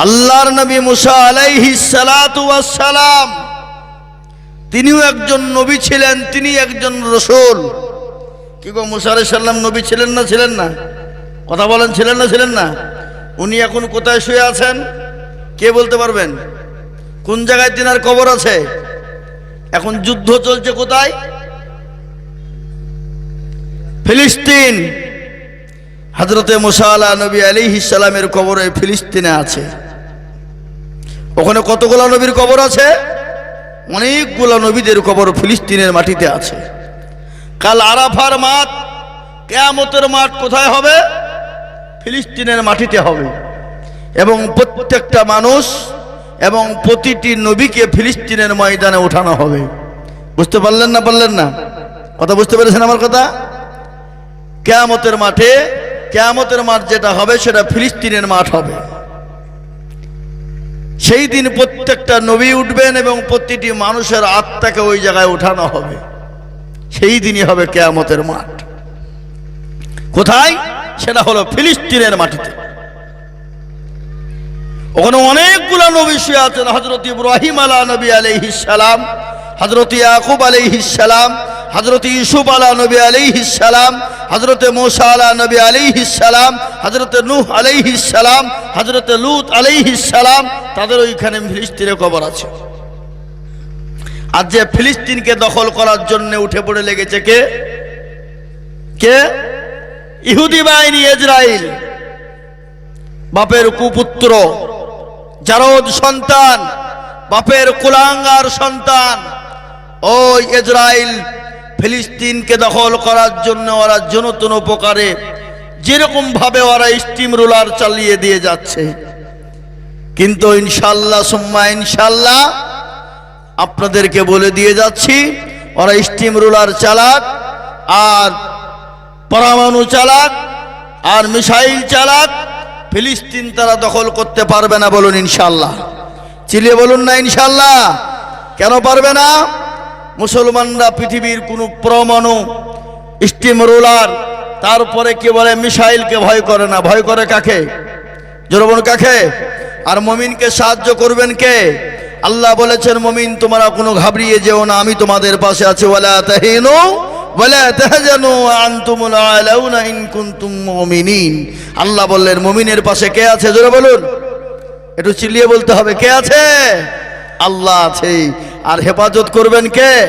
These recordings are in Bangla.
আল্লাহর নবী মুসা আলাইহি সালাম তিনিও একজন নবী ছিলেন, তিনি একজন রসুল। কি গো, মুসা আলাইহিস সালাম নবী ছিলেন না ছিলেন না? কথা বলেন, ছিলেন না ছিলেন না? উনি এখন কোথায় শুয়ে আছেন? কে বলতে পারবেন? কোন জায়গায় তিনার কবর আছে? এখন যুদ্ধ চলছে কোথায়? ফিলিস্তিন। হজরতে মুসা আলা নবী আলী ইসালামের কবর ফিলিস্তিনে আছে। ওখানে কতগুলো নবীর কবর আছে? অনেকগুলো নবীদের কবর ফিলিস্তিনের মাটিতে আছে। কাল আরাফার মাঠ কেয়ামতের মাঠ কোথায় হবে? ফিলিস্তিনের মাটিতে হবে। এবং প্রত্যেকটা মানুষ এবং প্রতিটি নবীকে ফিলিস্তিনের ময়দানে ওঠানো হবে। বুঝতে পারলেন না পারলেন না? কথা বুঝতে পেরেছেন আমার কথা? কেয়ামতের মাঠে, কেয়ামতের মাঠ যেটা হবে সেটা ফিলিস্তিনের মাঠ হবে। সেই দিন প্রত্যেকটা নবী উঠবেন এবং প্রতিটি মানুষের আত্মাকে ওই জায়গায় ওঠানো হবে। সেই দিনই হবে কেয়ামতের মাঠ। কোথায়? সেটা হলো ফিলিস্তিনের মাটিতে। ওখানে অনেকগুলো নবী শুয়ে আছেন হজরত ইব্রাহিম আলা নবী আলাইহিস সালাম হজরত ইয়াকুব আলাইহিস সালাম হজরত ইউসুফ আলা নবী আলাইহিস সালাম হজরত মোসা আলা নবী আলাইহিস সালাম হজরত নূহ আলাইহিস সালাম হজরত লুত আলাইহিস সালাম, তাদের ওইখানে ফিলিস্তিনে কবর আছে। আর যে ফিলিস্তিনকে দখল করার জন্য উঠে পড়ে লেগেছে কে? কে? ইহুদি বাহিনী ইসরায়েল বাপের কুপুত্র জারদ সন্তান, বাপের কুলাঙ্গার সন্তান, ওই ইসরায়েল ফিলিস্তিনকে দখল করার জন্য ওরা জনতন উপকারে যেরকম ভাবে ওরা স্টিম রোলার চালিয়ে দিয়ে যাচ্ছে। কিন্তু ইনশাল্লাহ সুম্মা ইনশাল্লাহ আপনাদেরকে বলে দিয়ে যাচ্ছি, ওরা স্টিম রোলার চালাক, আর পরমাণু চালাক, আর মিসাইল চালাক, ফিলিস্তিন তারা দখল করতে পারবে না বলুন ইনশাল্লাহ চিলিয়ে বলুন না ইনশাল্লাহ কেন পারবে না? মুসলমানরা পৃথিবীর কোনো পরমাণু স্টিম রোলার, তারপরে কি বলে মিসাইলকে ভয় করে না। ভয় করে কাকে? জোরবন কাকে? আর মমিনকে সাহায্য করবেন কে? আল্লাহ বলেছেন, মমিন, তোমরা কোনো ঘাবড়িয়ে যেও না, আমি তোমাদের পাশে আছি। ওয়ালা তাহিনু আল্লাহ বললেন, মুমিনের পাশে কে আছে? জোরে বলুন। একটু চিল্লিয়ে বলতে হবে, কে আছে? আল্লাহ আছে। আর হেফাজত করবেন কে?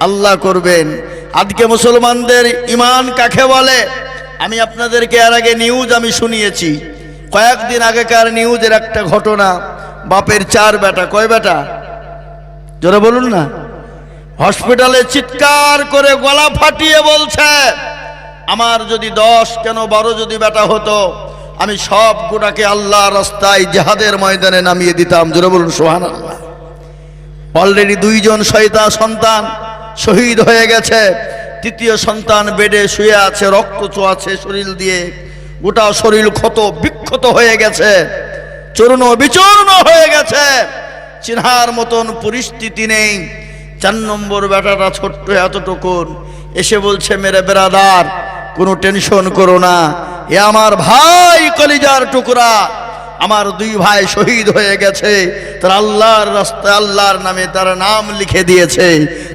আল্লাহ করবেন। আজকে মুসলমানদের ইমান কাকে বলে? আমি আপনাদেরকে এর আগে নিউজ আমি শুনিয়েছি। কয়েকদিন আগেকার নিউজের একটা ঘটনা, বাপের চার বেটা। কয় বেটা? জোরে বলুন না। হসপিটালে চিৎকার করে গলা ফাটিয়ে বলছে, আমার যদি দশ, কেন বারো যদি বেটা হতো, আমি সব গোটাকে আল্লাহ রাস্তায় জাহাদের ময়দানে নামিয়ে দিতাম। জোরে বলুন সোহান আল্লাহ অলরেডি দুইজন শয়তা সন্তান শহীদ হয়ে গেছে। তৃতীয় সন্তান বেডে শুয়ে আছে, রক্ত চোয়াছে শরীর দিয়ে। গোটা শরীর ক্ষত, বিক্ষত হয়ে গেছে। চূর্ণ বিচূর্ণ হয়ে গেছে। চিনহার মতন পরিস্থিতি নেই। চার নম্বর বেটাটা ছোট্ট এতটুকুন। এসে বলছে, মেরে বেড়াদার, কোনো টেনশন করো না। এ আমার ভাই কলিজার টুকরা। আমার দুই ভাই শহীদ হয়ে গেছে। তার আল্লাহর রাস্তায় আল্লাহর নামে তার নাম লিখে দিয়েছে।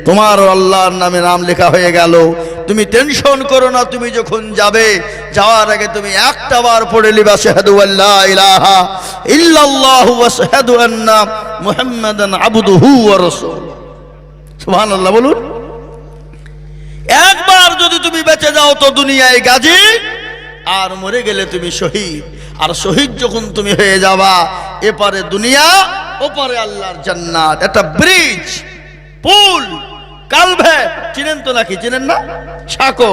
তোমার আল্লাহর নামে নাম লেখা হয়ে গেল। তুমি টেনশন করো না, তুমি যখন যাবে, যাওয়ার আগে তুমি একটা বার পড়ে লিবা, শাহাদু আল্লাহ ইলাহা ইল্লাল্লাহু ওয়া শাহাদু আন্না মুহাম্মাদান আবদুহু ওয়া রাসূল সুবহানাল্লাহ, বলুন। একবার যদি তুমি বেঁচে যাও তো দুনিয়ায় গাজী, আর মরে গেলে তুমি শহীদ। আর শহীদ যখন তুমি হয়ে যাবা, এপারে দুনিয়া, ওপারে আল্লাহর জান্নাত। একটা ব্রিজ পুল কালভে। চিনেন তো নাকি? চিনেন না? সাকো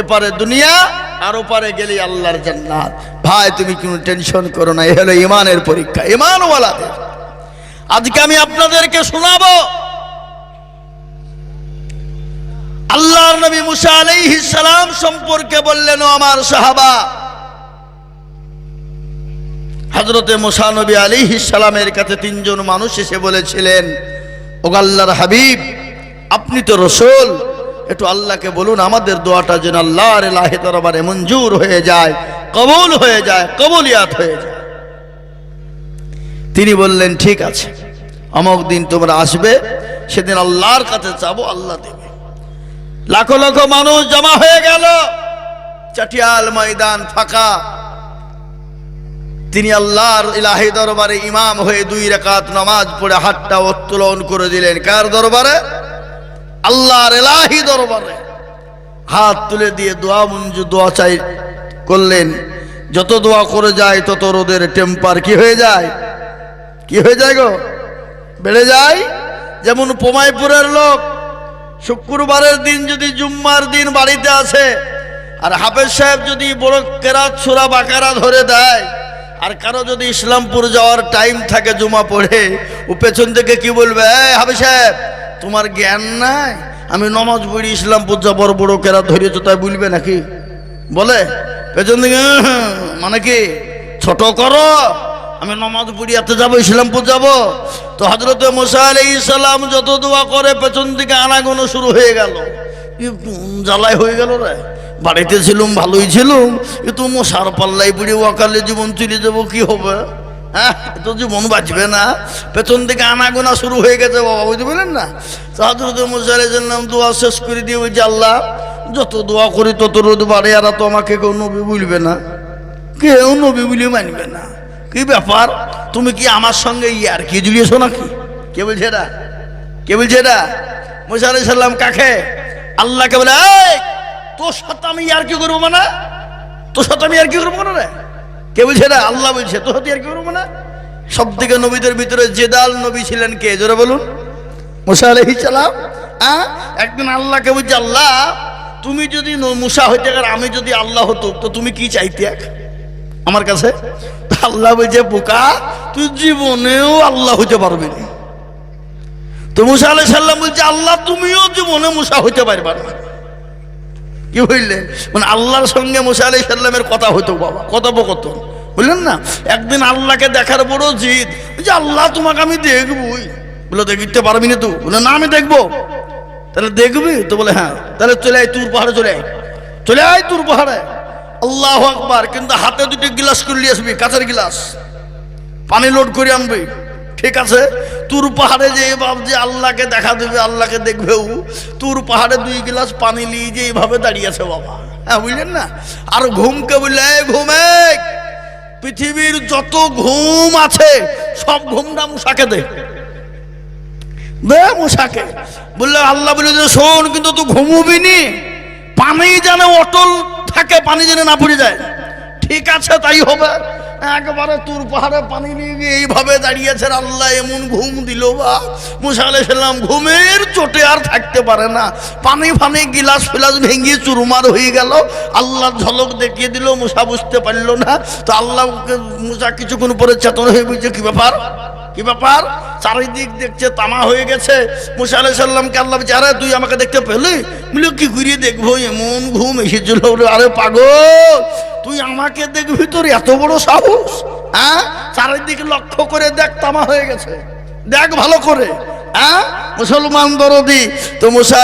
এপারে দুনিয়া, আর ওপারে গেলে আল্লাহর জান্নাত। ভাই, তুমি কোনো টেনশন করো না, এ হলো ইমানের পরীক্ষা, ইমানওয়ালাদের। আজকে আমি আপনাদেরকে শোনাবো, আল্লাহর নবী মুসা আলাইহিস সালাম সম্পর্কে বললেন আমার সাহাবা হজরতে মুসা নবী আলাইহিস সালামের কাছে তিনজন মানুষ এসে বলেছিলেন ও আল্লাহর হাবিব, আপনি তো রসুল। একটু আল্লাহকে বলুন, আমাদের দোয়াটা যেন আল্লাহর লাহে দরবারে মঞ্জুর হয়ে যায়, কবুল হয়ে যায়, কবুলিয়াত হয়ে যায়। তিনি বললেন, ঠিক আছে, অমক দিন তোমরা আসবে, সেদিন আল্লাহর কাছে চাবো আল্লাহ দেবে। লাখো লাখো মানুষ জমা হয়ে গেল। চাটিয়াল ময়দান ফাঁকা। তিনি আল্লাহর ইলাহি দরবারে ইমাম হয়ে দুই রেখাত নামাজ পড়ে হাতটা উত্তোলন করে দিলেন। কার দরবারে? আল্লাহর এলাহি দরবারে। হাত তুলে দিয়ে দোয়া মঞ্জু দোয়া চাই করলেন। যত দোয়া করে যায়, তত রোদের টেম্পার কি হয়ে যায়? কি হয়ে যায় গো? বেড়ে যায়? যেমন পোমাইপুরের লোক, শুক্রবারের দিন যদি জুম্মার দিন বাড়িতে আসে, আর হাফেজ সাহেব যদি বড় কেরাত সুরা বাকারা ধরে দেয় আর কারও যদি ইসলামপুর যাওয়ার টাইম থাকে, জুমা পড়ে, ও পেছন থেকে কি বলবে? এই হাফেজ সাহেব, তোমার জ্ঞান নাই? আমি নমাজ পড়ি, ইসলামপুর যা বড় বড় কেরাত ধরিয়েছো তাই বলবে নাকি? বলে, পেছন দিকে মানে কি? ছোট করো। আমি নমাজ পড়িয়াতে যাব, ইসলামপুর যাব। তো হজরত মোসা আলাই ইসলাম যত দোয়া করে, পেছন দিকে আনাগোনো শুরু হয়ে গেল। জ্বালাই হয়ে গেল রে। বাড়িতে ছিলুম, ভালোই ছিলুম। এ তো মশার পাল্লাই পড়ে ওয়াকালে জীবন চলে যাব, কি হবে? হ্যাঁ তো জীবন বাঁচবে না। পেছন থেকে আনাগোনা শুরু হয়ে গেছে, বাবা, বুঝতে পারলেন না? মোসা আলাই ইসলাম দোয়া শেষ করে দিয়ে ওই যে যত দোয়া করি, তত রোদ বাড়ে, আর তো আমাকে কেউ নবী বলবে না। কেউ নবী বলে মানবে না। কি ব্যাপার? তুমি কি আমার সঙ্গে ইয়ার কি জুড়িয়েছো নাকি? কে বলছে এটা কে বলছে এটা মুসা আলাই সাল্লাম কাকে? আল্লাহকে বলে তোর সাথে আমি আর কি করব মানে? তোর সাথে আমি আর কি করব না রে? কে বলছে না? আল্লাহ বলছে, তোর সাথে আর কি করব না সব থেকে নবীদের ভিতরে জেদাল নবী ছিলেন কে? জোরে বলুন। মুসা আলহি সালাম হ্যাঁ একদিন আল্লাহকে বলছে, আল্লাহ, তুমি যদি ন- মুসা হইতে আর আমি যদি আল্লাহ হতো, তো তুমি কি চাইতে এক? আমার কাছে। আল্লাহ বলছে, বোকা, তুই জীবনেও আল্লাহ হইতে পারবি না। তো মুসা আলাই সাল্লাম বলছে, আল্লাহ, তুমিও জীবনে মুসা হইতে পারবা না। কি বুঝলেন মানে আল্লাহর সঙ্গে মুসা আলাই সাল্লামের কথা হইতো, বাবা, কথোপকথন। বুঝলেন না? একদিন আল্লাহকে দেখার বড় জিদ যে আল্লাহ, তোমাকে আমি দেখবই। বলে, দেখতে পারবি না তুই? বলে, না, আমি দেখব। তাহলে দেখবি? তো বলে হ্যাঁ। তাহলে চলে আয় তুর পাহাড়ে, চলে আয়। চলে আয় তুর পাহাড়ে। আল্লাহ আকবার, কিন্তু হাতে দুটো গিলাস করে নিয়ে আসবি, কাঁচের গিলাস। পানি লোড করে আনবি। ঠিক আছে? তুর পাহাড়ে যে বাপ যে আল্লাহকে দেখা দেবে, আল্লাহকে দেখবেও তুর পাহাড়ে দুই গ্লাস পানি নিয়ে যে এইভাবে দাঁড়িয়ে আছে বাবা। হ্যাঁ বুঝলেন না? আর ঘুমকে বললে, "এই ঘুমে পৃথিবীর যত ঘুম আছে, সব ঘুমটা মুসাকে দে। দে মুসাকে বললে, আল্লাহ বলে, যে শোন, কিন্তু তুই ঘুমুবি নি। পানি যেন অটল থাকে, পানি যেন না পড়ে যায়। ঠিক আছে, তাই হবে। একবারে তুর পাহাড়ে পানি নিয়ে গিয়ে এইভাবে দাঁড়িয়েছেন, আল্লাহ এমন ঘুম দিল বা। মুসা আলাইসাল্লাম ঘুমের চোটে আর থাকতে পারে না। পানি ফানি গিলাস ফিলাস ভেঙে চুরমার হয়ে গেল। আল্লাহ ঝলক দেখিয়ে দিল, মুসা বুঝতে পারল না। তো আল্লাহকে, মুসা কিছুক্ষণ পরে চেতন হয়ে বুঝছে কি ব্যাপার? কি ব্যাপার? চারিদিক দেখছে, তামা হয়ে গেছে। মুসা আলাই সাল্লামকে আল্লাহ আরে, তুই আমাকে দেখতে পেলি? বলে কি ঘুরিয়ে দেখব, এমন ঘুম এসেছিল আরে পাগল! তুই আমাকে দেখবি তোর এত বড় সাহস হ্যাঁ? চারিদিক লক্ষ্য করে দেখ, তামা হয়ে গেছে। দেখ ভালো করে হ্যাঁ? মুসলমান দরদি, তো মুসা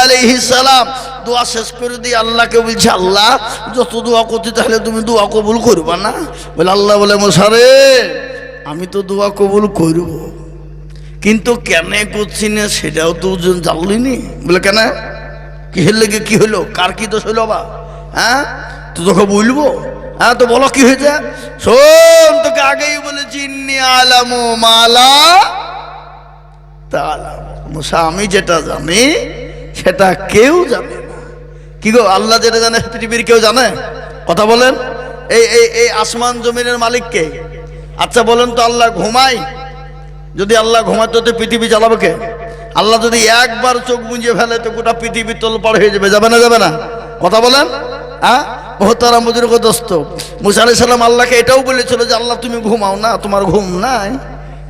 সালাম দোয়া শেষ করে দিয়ে আল্লাহকে বলছে, আল্লাহ, যত দোয়া করতে তাহলে তুমি দোয়া কবুল করবা না? বলে আল্লাহ বলে মশারে আমি তো দোয়া কবুল করব। কিন্তু কেন করছি না সেটাও তো জ- জানলি নি বলে, কেন? কি লেগে কি হলো কার কি দোষ হইল বা হ্যাঁ? তো তোকে বলব। হ্যাঁ তো বলো কি হয়েছে? শোন, তোকে আগেই বলেছি আলামু মালা মুসা, আমি যেটা জানি, সেটা কেউ জানে না। কি গো, আল্লাহ যেটা জানে, পৃথিবীর কেউ জানে? কথা বলেন। এই এই এই আসমান জমিনের মালিককে আচ্ছা বলেন তো, আল্লাহ ঘুমাই যদি আল্লাহ ঘুমাতো তো পৃথিবী চালাবে কে? আল্লাহ যদি একবার চোখ মুঞ্জিয়ে ফেলে, তো গোটা পৃথিবী তোলপাড় হয়ে যাবে যাবে না যাবে না? কথা বলেন হ্যাঁ? মহতারা মুজুর দোস্ত, মুসা সাল্লাম আল্লাহকে এটাও বলেছিল যে, আল্লাহ তুমি ঘুমাও না, তোমার ঘুম নাই।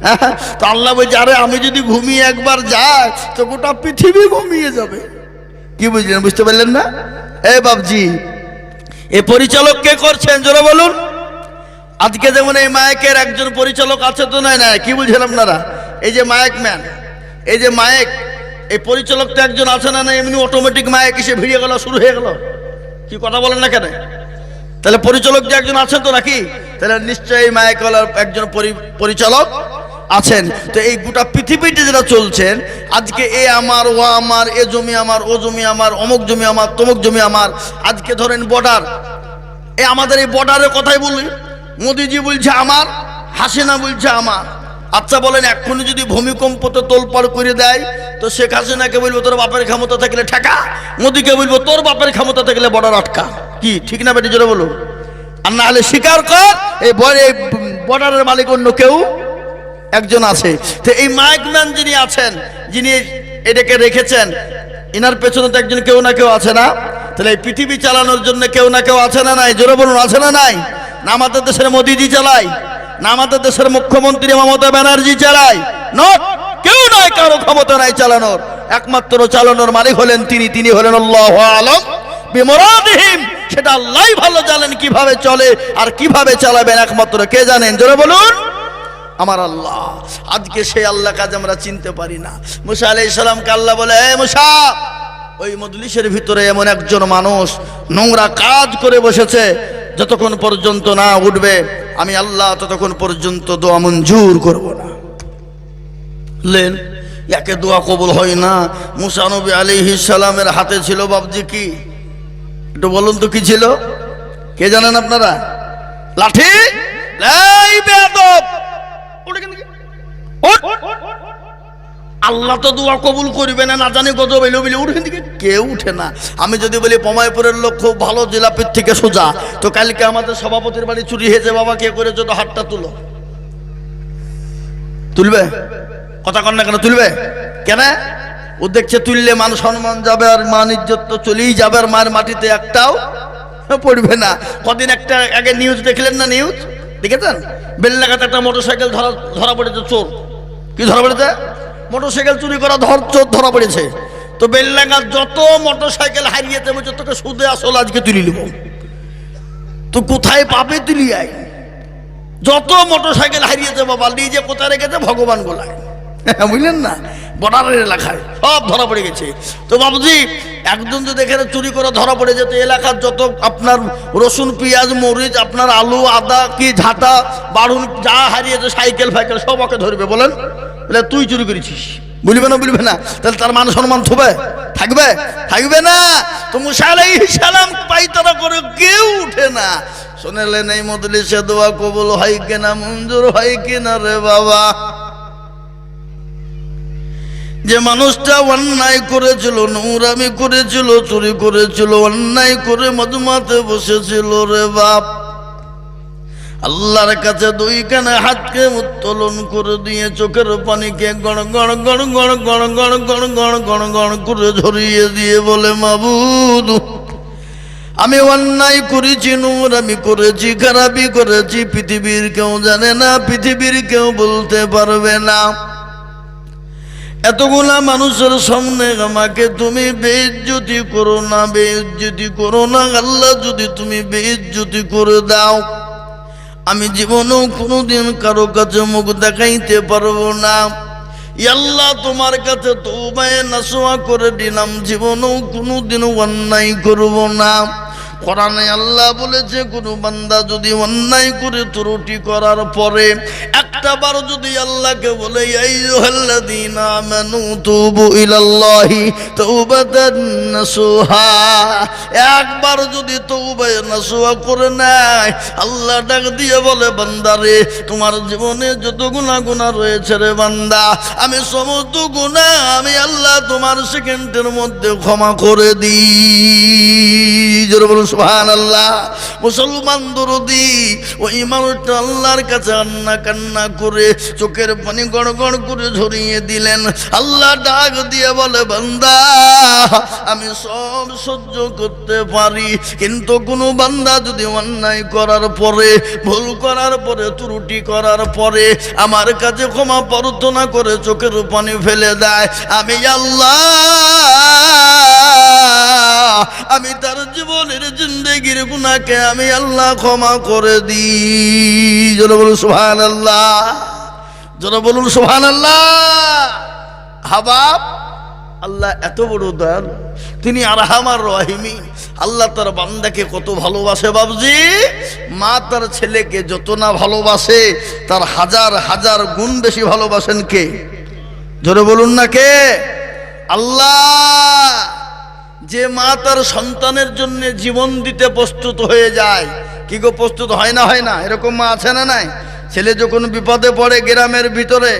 হ্যাঁ? তো আল্লাহ বলছে, আরে আমি যদি ঘুমিয়ে একবার যাই, তো গোটা পৃথিবী ঘুমিয়ে যাবে। কি বুঝলেন, বুঝতে পারলেন না? এ বাবজি এ পরিচালক কে করছেন, জোরে বলুন। আজকে যেমন এই মায়কের একজন পরিচালক আছে তো নয় না কি বুঝলেন আপনারা এই যে মায়ক ম্যান, এই যে মায়ক, এই পরিচালক তো একজন আছে না না এমনি অটোমেটিক মায়ক এসে ভিড়ে গেল, শুরু হয়ে গেল। কি কথা বলেন না কেন? তাহলে পরিচালক যে একজন আছেন তো নাকি? তাহলে নিশ্চয়ই মায়কওয়ালার একজন পরি- পরিচালক আছেন। তো এই গোটা পৃথিবীতে যেটা চলছেন, আজকে এ আমার, ও আমার, এ জমি আমার, ও জমি আমার, অমুক জমি আমার, তমুক জমি আমার, আজকে ধরেন বর্ডার এ আমাদের এই বর্ডারের কথাই বলি। মোদিজি বলছে আমার, হাসিনা বলছে আমার। আচ্ছা বলেন, এক্ষুনি যদি ভূমিকম্পতে তোলপাড় করে দেয়, তো শেখ হাসিনাকে বলব তোর বাপের ক্ষমতা থাকলে ঠেকা, মোদিকে বলব তোর বাপের ক্ষমতা থাকলে বর্ডার আটকা। কি, ঠিক না বেটি, জোরে বলুন। আর না হলে স্বীকার কর, এই বর- এই বর্ডারের মালিক অন্য কেউ, একজন আছে। তো এই মাইকম্যান যিনি আছেন, যিনি এটাকে রেখেছেন, ইনার পেছনে তো একজন কেউ না কেউ আছে না? তাহলে এই পৃথিবী চালানোর জন্য কেউ না কেউ আছে না নাই? জোরে বলুন, আছে না নাই? না আমাদের দেশের মোদিজি চালায়, না আমাদের দেশের মুখ্যমন্ত্রী মমতা ব্যানার্জি চালায়। নট কেউ নাই কারও ক্ষমতা নাই চালানোর। একমাত্র চালানোর মালিক হলেন তিনি তিনি হলেন আল্লাহ আলম। বিমরাদিহিম, সেটা আল্লাহ ভালো জানেন কীভাবে চলে আর কীভাবে চালাবেন একমাত্র কে জানেন? জোরে বলুন। আমার আল্লাহ, আজকে সেই আল্লাহ কাজ আমরা চিনতে পারি না। মুসা আলাই সালামকে আল্লাহ বলে, এ মুসা, ওই মজলিসের ভিতরে এমন একজন মানুষ নোংরা কাজ করে বসেছে যতক্ষণ পর্যন্ত না উঠবে, আমি আল্লাহ ততক্ষণ পর্যন্ত দোয়া মঞ্জুর করব না। লেন, একে দোয়া কবুল হয় না। মুসা নবী আলী সালামের হাতে ছিল বাবজি কি? একটু বলুন তো কি ছিল? কে জানেন আপনারা? লাঠি? ওটা কেন কি? ওঠ! আল্লাহ তো দোয়া কবুল করবে না না জানি কত বেলো বেলে উঠে দিকে। কেউ উঠে না। আমি যদি বলি পমায়পুরের লোক খুব ভালো, জিলাপির থেকে সোজা। তো কালকে আমাদের সভাপতির বাড়ি চুরি হয়েছে, বাবা, কে করে তো হাতটা তুলো। তুলবে? কথা কন না কেন, তুলবে? কেন? ও দেখছে তুললে মান সম্মান যাবে আর মান ইজ্জত তো চলেই যাবে আর মায়ের মাটিতে একটাও পড়বে না। কদিন একটা আগে নিউজ দেখলেন না নিউজ দেখেছেন? বেলনাগাতে একটা মোটরসাইকেল ধরা ধরা পড়েছে চোর। কি ধরা পড়েছে? মোটরসাইকেল চুরি করা ধর চোর ধরা পড়েছে। তো বেল্লাঙ্গা যত মোটরসাইকেল হারিয়ে দেবো তোকে সুদে আসল আজকে তুলি নেব। তো কোথায় পাবে তুলি আয়? যত মোটরসাইকেল হারিয়ে দেবো, বাবা, নিজে কোথায় রেখেছে, ভগবান গোলায় বুঝলেন না? বর্ডারের এলাকায় সব ধরা পড়ে গেছে। তো বাবুজি একজন যদি এখানে চুরি করে ধরা পড়ে যেত এলাকার যত আপনার রসুন, পেঁয়াজ, মরিচ, আপনার আলু, আদা, কি ঝাঁটা, বাড়ুন, যা হারিয়েছে, সাইকেল, ফাইকেল, সব ওকে ধরবে, বলেন? বলে, তুই চুরি করেছিস। বলবে না বলবে না? তাহলে তার মান সম্মান থবে? থাকবে? থাকবে না? তো মুসালাই সালাম পাইতারা করে কেউ উঠে না। শুনেলেন এই মদলিসে দোয়া কবুল হয় কিনা, মঞ্জুর হয় কিনা রে বাবা? যে মানুষটা অন্যায় করেছিল নোংরামি করেছিল চুরি করেছিল অন্যায় করে মধুমাতে বসেছিল রে বাপ আল্লাহর কাছে দুই কানে হাতকে উত্তোলন করে দিয়ে চোখের পানিকে গড় গড় গড় গড় গড় গড় গড় গড় গড় গড় করে ঝরিয়ে দিয়ে বলে মাবুদ আমি অন্যায় করেছি নোংর আমি করেছি খারাপই করেছি পৃথিবীর কেউ জানে না পৃথিবীর কেউ বলতে পারবে না এতগুলা মানুষের সামনে আমাকে তুমি বেইজ্জতি করো না, বেইজ্জতি করো না। আল্লাহ যদি তুমি বেইজ্জতি করে দাও, আমি জীবনেও কোনোদিন কারও কাছে মুখ দেখাইতে পারব না। আল্লাহ তোমার কাছে তৌবায় নাসোয়া করে দিলাম, জীবনেও কোনোদিন অন্যায় করব না। কোরআনে আল্লাহ বলেছে, কোনো বান্দা যদি অন্যায় করে ত্রুটি করার পরে একটা বার যদি আল্লাহকে বলে, আইয়ুহাল্লাযীনা আমানু তুবু ইলাল্লাহি তাওবাতান নাসুহা একবার যদি তৌবায় নাসুহা করে নেয়, আল্লাহ ডাক দিয়ে বলে বান্দারে তোমার জীবনে যত গুণা গুণা রয়েছে রে বান্দা, আমি সমস্ত গুণা আমি আল্লাহ তোমার সেকেন্ডের মধ্যে ক্ষমা করে দিই। জোরে বলুন আল্লাহ মুসলমান দরদি ওই মানুষটা আল্লাহর কাছে কান্না কান্না করে চোখের পানি গড় গড় করে ঝরিয়ে দিলেন। আল্লাহ ডাক দিয়ে বলে, বান্দা, আমি সব সহ্য করতে পারি, কিন্তু কোনো বান্দা যদি অন্যায় করার পরে, ভুল করার পরে, ত্রুটি করার পরে আমার কাছে ক্ষমা প্রার্থনা করে চোখের পানি ফেলে দেয়, আমি আল্লাহ আমি তার জীবনের জিন্দগির গুণাকে আমি আল্লাহ ক্ষমা করে দিই। যেন বলুন সুহান আল্লাহ যেন বলুন সুহান আল্লাহ হাবাব, আল্লাহ এত বড় দয়ালু। তিনি আরহামার রহিমি। আল্লাহ তার বান্দাকে কত ভালোবাসে বাবজি? মা তার ছেলেকে যত না ভালোবাসে, তার হাজার হাজার গুণ বেশি ভালোবাসেন কে? জোরে বলুন না কে? আল্লাহ! যে মা তার সন্তানের জন্য জীবন দিতে প্রস্তুত হয়ে যায়। কি গো, প্রস্তুত হয় না হয় না? এরকম মা আছে না নাই? ছেলে যখন বিপদে পড়ে গ্রামের ভিতরে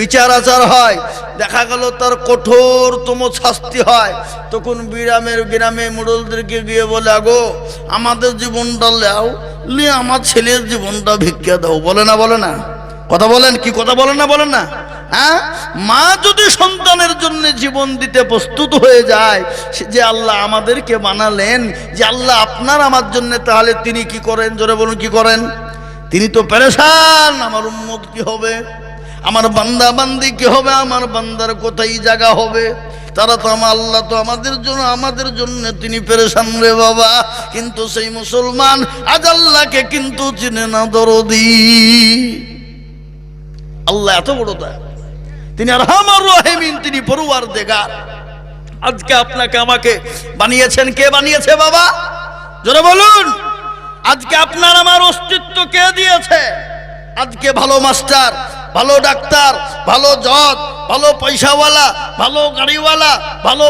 বিচার আচার হয়, দেখা গেল তার কঠোরতম শাস্তি হয়। তখন বিরামের গ্রামে মুরলদেরকে গিয়ে বলে, আগো, আমাদের জীবনটা লেও লে আমার ছেলের জীবনটা ভিক্ষা দাও। বলে না বলে না? কথা বলেন, কি কথা বলেন না বলেন না? হ্যাঁ? মা যদি সন্তানের জন্য জীবন দিতে প্রস্তুত হয়ে যায় যে আল্লাহ আমাদেরকে বানালেন, যে আল্লাহ আপনার আমার জন্য, তাহলে তিনি কি করেন? জোরে বলুন, কি করেন? তিনি তো পেরেশান, আমার উম্মত কি হবে? আমার বান্দা বান্দি কি হবে? আমার বান্দার কোথায় জায়গা হবে? তারা তো আমার আল্লাহ তো আমাদের জন্য আমাদের জন্য তিনি পেরেশান রে বাবা। কিন্তু সেই মুসলমান আজ আল্লাহকে কিন্তু চিনে না দরদি। আল্লাহ এত বড় দয়া। তিনি আরহামার রহিমিন, তিনি পড়ুয়ার দেগার আজকে আপনাকে আমাকে বানিয়েছেন কে বানিয়েছে বাবা? জোরে বলুন, আজকে আপনার আমার অস্তিত্ব কে দিয়েছে? আজকে ভালো মাস্টার, ভালো ডাক্তার, ভালো জজ, ভালো পয়সাওয়ালা, ভালো গাড়িওয়ালা, ভালো